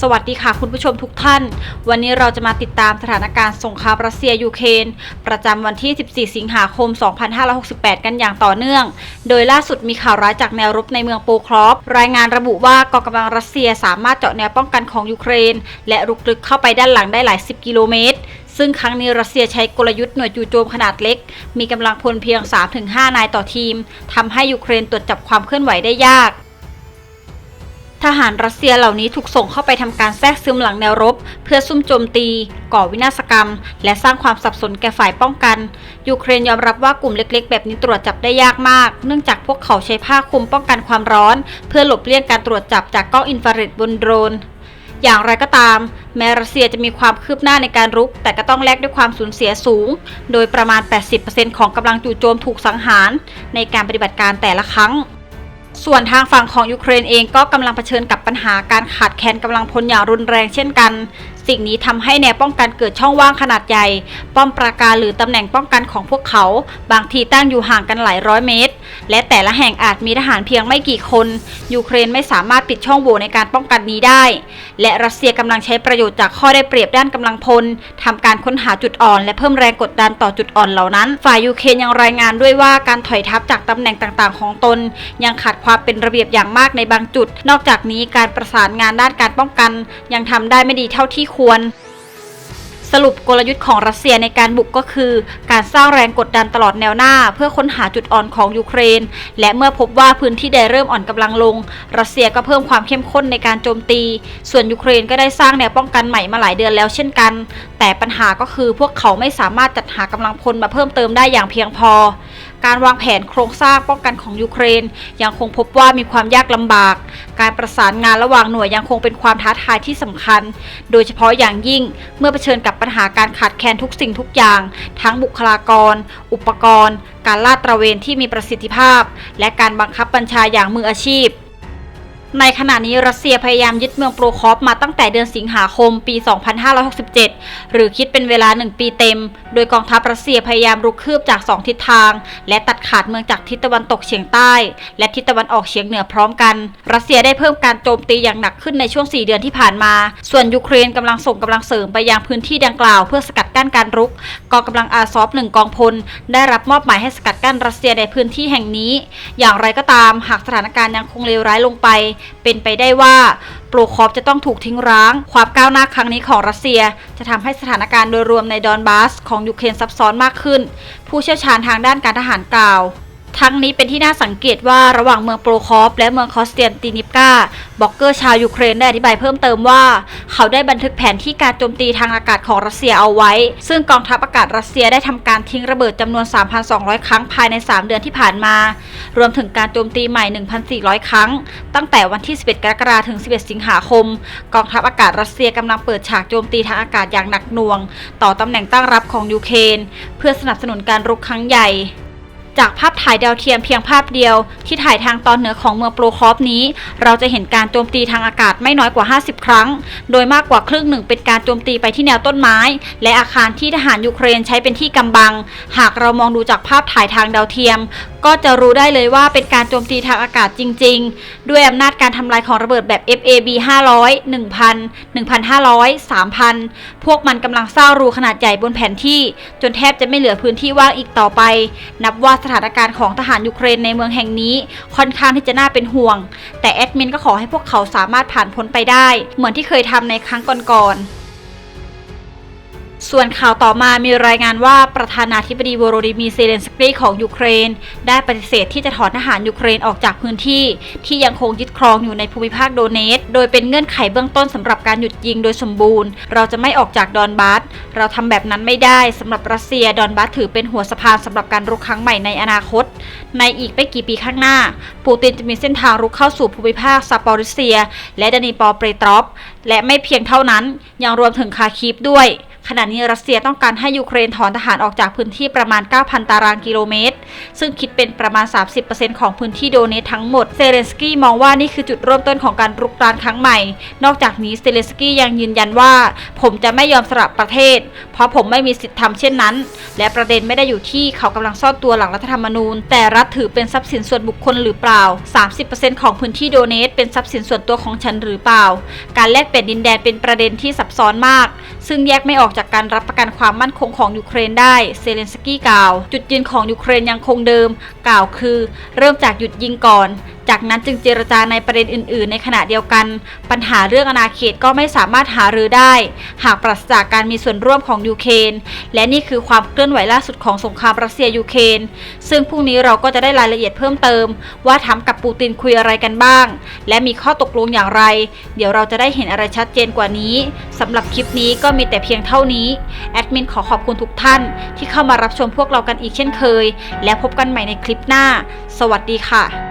สวัสดีค่ะคุณผู้ชมทุกท่าน วันนี้เราจะมาติดตามสถานการณ์สงครามรัสเซียยูเครนประจำวันที่ 14 สิงหาคม 2568 กันอย่างต่อเนื่อง โดยล่าสุดมีข่าวร้ายจากแนวรบในเมืองโปครอฟรายงานระบุว่ากองกำลังรัสเซียสามารถเจาะแนวป้องกันของยูเครน และรุกลึกเข้าไปด้านหลังได้หลายสิบกิโลเมตรซึ่งครั้งนี้รัสเซียใช้กลยุทธ์หน่วยจู่โจมขนาดเล็ก มีกำลังพลเพียง 3-5 นายต่อทีมทำให้ยูเครนตรวจจับความเคลื่อนไหวได้ยาก ทหารรัสเซียเหล่านี้ถูกส่งเข้าไปทำการแทรกซึมหลังแนวรบ เพื่อซุ่มโจมตี ก่อวินาศกรรม และสร้างความสับสนแก่ฝ่ายป้องกัน ยูเครนยอมรับว่ากลุ่มเล็ก ๆ แบบนี้ตรวจจับได้ยากมาก เนื่องจากพวกเขาใช้ผ้าคลุมป้องกันความร้อน เพื่อหลบเลี่ยงการตรวจจับจากกล้องอินฟราเรดบนโดรนอย่างไรก็ตาม แม้รัสเซียจะมีความคืบหน้าในการรุก แต่ก็ต้องแลกด้วยความสูญเสียสูง โดยประมาณ 80%ของกำลังจู่โจมถูกสังหาร ในการปฏิบัติการแต่ละครั้ง ส่วนทางฝั่งของยูเครนเองก็กำลังเผชิญกับปัญหาการขาดแคลนกำลังพลอย่างรุนแรงเช่นกันสิ่งนี้ทำให้แนวป้องกันเกิดช่องว่างขนาดใหญ่ ป้อมปราการหรือตำแหน่งป้องกันของพวกเขา บางทีตั้งอยู่ห่างกันหลายร้อยเมตร และแต่ละแห่งอาจมีทหารเพียงไม่กี่คน ยูเครนไม่สามารถปิดช่องโหว่ในการป้องกันนี้ได้ และรัสเซียกำลังใช้ประโยชน์จากข้อได้เปรียบด้านกำลังพลทำการค้นหาจุดอ่อน และเพิ่มแรงกดดันต่อจุดอ่อนเหล่านั้น ฝ่ายยูเครนยังรายงานด้วยว่าการถอยทัพจากตำแหน่งต่างๆ ของตน ยังขาดความเป็นระเบียบอย่างมากในบางจุด นอกจากนี้การประสานงานด้านการป้องกัน ยังทำได้ไม่ดีเท่าที่ควร สรุปกลยุทธ์ของรัสเซียในการบุกก็คือ การสร้างแรงกดดันตลอดแนวหน้า เพื่อค้นหาจุดอ่อนของยูเครน และเมื่อพบว่าพื้นที่ใดเริ่มอ่อนกำลังลง รัสเซียก็เพิ่มความเข้มข้นในการโจมตี ส่วนยูเครนก็ได้สร้างแนวป้องกันใหม่มาหลายเดือนแล้วเช่นกัน แต่ปัญหาก็คือพวกเขาไม่สามารถจัดหากำลังพลมาเพิ่มเติมได้อย่างเพียงพอ การวางแผนโครงสร้างป้องกันของยูเครน ยังคงพบว่ามีความยากลำบาก การประสานงานระหว่างหน่วยยังคงเป็นความท้าทายที่สำคัญ โดยเฉพาะอย่างยิ่งเมื่อเผชิญกับปัญหาการขาดแคลนทุกสิ่งทุกอย่าง ทั้งบุคลากร อุปกรณ์ การลาดตระเวนที่มีประสิทธิภาพ และการบังคับบัญชาอย่างมืออาชีพ ในขณะนี้รัสเซียพยายามยึด เมืองโปรคอฟมาตั้งแต่เดือนสิงหาคมปี 2567 หรือคิดเป็นเวลา 1 ปีเต็ม โดยกองทัพรัสเซียพยายามรุกคืบจาก 2 ทิศทาง และตัดขาดเมืองจากทิศตะวันตกเฉียงใต้ และทิศตะวันออกเฉียงเหนือพร้อมกัน รัสเซียได้เพิ่มการโจมตีอย่างหนักขึ้นในช่วง 4 เดือนที่ผ่านมา ส่วนยูเครนกำลังส่งกำลังเสริมไปยังพื้นที่ดังกล่าวเพื่อสกัดกั้นการรุก กองกำลังอาซอฟหนึ่งกองพล ได้รับมอบหมายให้สกัดกั้นรัสเซียในพื้นที่แห่งนี้ อย่างไรก็ตามหากสถานการณ์ยังคงเลวร้ายลงไป เป็นไปได้ว่า โปรคอฟจะต้องถูกทิ้งร้าง ความก้าวหน้าครั้งนี้ของรัสเซีย จะทำให้สถานการณ์โดยรวมในดอนบาสของยูเครนซับซ้อนมากขึ้น ผู้เชี่ยวชาญทางด้านการทหารกล่าว ทั้งนี้เป็นที่น่าสังเกตว่าระหว่างเมืองโปรคอฟและเมืองคอสเตียนตินิปกาบล็อกเกอร์ชาวยูเครนได้อธิบายเพิ่มเติมว่า เขาได้บันทึกแผนที่การโจมตีทางอากาศของรัสเซียเอาไว้ ซึ่งกองทัพอากาศรัสเซียได้ทำการทิ้งระเบิดจำนวน 3,200 ครั้งภายใน 3 เดือนที่ผ่านมา รวมถึงการโจมตีใหม่ 1,400 ครั้ง ตั้งแต่วันที่ 11 กรกฎาคมถึง 11 สิงหาคม กองทัพอากาศรัสเซียกำลังเปิดฉากโจมตีทางอากาศอย่างหนักหน่วง ต่อตำแหน่งตั้งรับของยูเครนเพื่อสนับสนุนการรุกครั้งใหญ่ จากภาพถ่ายดาวเทียมเพียงภาพเดียว ที่ถ่ายทางตอนเหนือของเมืองโปรคอฟนี้ เราจะเห็นการโจมตีทางอากาศไม่น้อยกว่า 50 ครั้ง โดยมากกว่าครึ่งหนึ่งเป็นการโจมตีไปที่แนวต้นไม้ และอาคารที่ทหารยูเครนใช้เป็นที่กำบัง หากเรามองดูจากภาพถ่ายทางดาวเทียม ก็จะรู้ได้เลยว่าเป็นการโจมตีทางอากาศจริง ๆ ด้วยอำนาจการทำลายของระเบิดแบบ FAB 500 1,000 1,500 3,000 พวกมันกำลังสร้างรูขนาดใหญ่บนแผนที่ จนแทบจะไม่เหลือพื้นที่ว่างอีกต่อไป นับว่าสถานการณ์ของทหารยูเครนในเมืองแห่งนี้ ค่อนข้างที่จะน่าเป็นห่วง แต่แอดมินก็ขอให้พวกเขาสามารถผ่านพ้นไปได้ เหมือนที่เคยทำในครั้งก่อนๆ ส่วนข่าวต่อมามีรายงานว่าประธานาธิบดีโวโรดิมีเซเลนสกี้ของยูเครน ได้ปฏิเสธที่จะถอนทหารยูเครนออกจากพื้นที่ ที่ยังคงยึดครองอยู่ในภูมิภาคโดเนต โดยเป็นเงื่อนไขเบื้องต้นสำหรับการหยุดยิงโดยสมบูรณ์ เราจะไม่ออกจากดอนบาสเราทำแบบนั้นไม่ได้สำหรับรัสเซียดอนบาสถือเป็นหัวสะพานสำหรับการรุกครั้งใหม่ในอนาคต ในอีกไม่กี่ปีข้างหน้า ปูตินจะมีเส้นทางรุกเข้าสู่ภูมิภาคซาปอริเซีย และดานิปอเปรตรอฟและไม่เพียงเท่านั้นยังรวมถึงคาคีฟด้วย ขณะนี้รัสเซียต้องการให้ยูเครนถอนทหารออกจากพื้นที่ประมาณ 9,000 ตารางกิโลเมตร ซึ่งคิดเป็นประมาณ 30%ของพื้นที่โดเนตทั้งหมด เซเลนสกี้มองว่านี่คือจุดเริ่มต้นของการรุกรานครั้งใหม่ นอกจากนี้เซเลนสกี้ยังยืนยันว่า ผมจะไม่ยอมสละประเทศ เพราะผมไม่มีสิทธิ์ทำเช่นนั้น และประเด็นไม่ได้อยู่ที่เขากำลังซ่อนตัวหลังรัฐธรรมนูญ แต่รัฐถือเป็นทรัพย์สินส่วนบุคคลหรือเปล่า 30%ของพื้นที่โดเนตเป็นทรัพย์สินส่วนตัวของฉันหรือเปล่า การแลกเปลี่ยนดินแดนเป็นประเด็นที่ซับซ้อนมาก ซึ่งแยกไม่ออกจากากการรับประกันความมั่นคงของยูเครนได้ เซเลนสกี้กล่าว จุดยืนของยูเครนยังคงเดิม กล่าวคือ เริ่มจากหยุดยิงก่อน จากนั้นจึงเจรจาในประเด็นอื่น ๆ ในขณะเดียวกัน ปัญหาเรื่องอาณาเขตก็ไม่สามารถหารือได้ หากปราศจากการมีส่วนร่วมของยูเครนและนี่คือความเคลื่อนไหวล่าสุดของสงครามรัสเซียยูเครนซึ่งพรุ่งนี้เราก็จะได้รายละเอียดเพิ่มเติม ว่าทำกับปูตินคุยอะไรกันบ้าง และมีข้อตกลงอย่างไร เดี๋ยวเราจะได้เห็นอะไรชัดเจนกว่านี้สำหรับคลิปนี้ก็มีแต่เพียงเท่านี้ แอดมินขอขอบคุณทุกท่านที่เข้ามารับชมพวกเรากันอีกเช่นเคย และพบกันใหม่ในคลิปหน้า สวัสดีค่ะ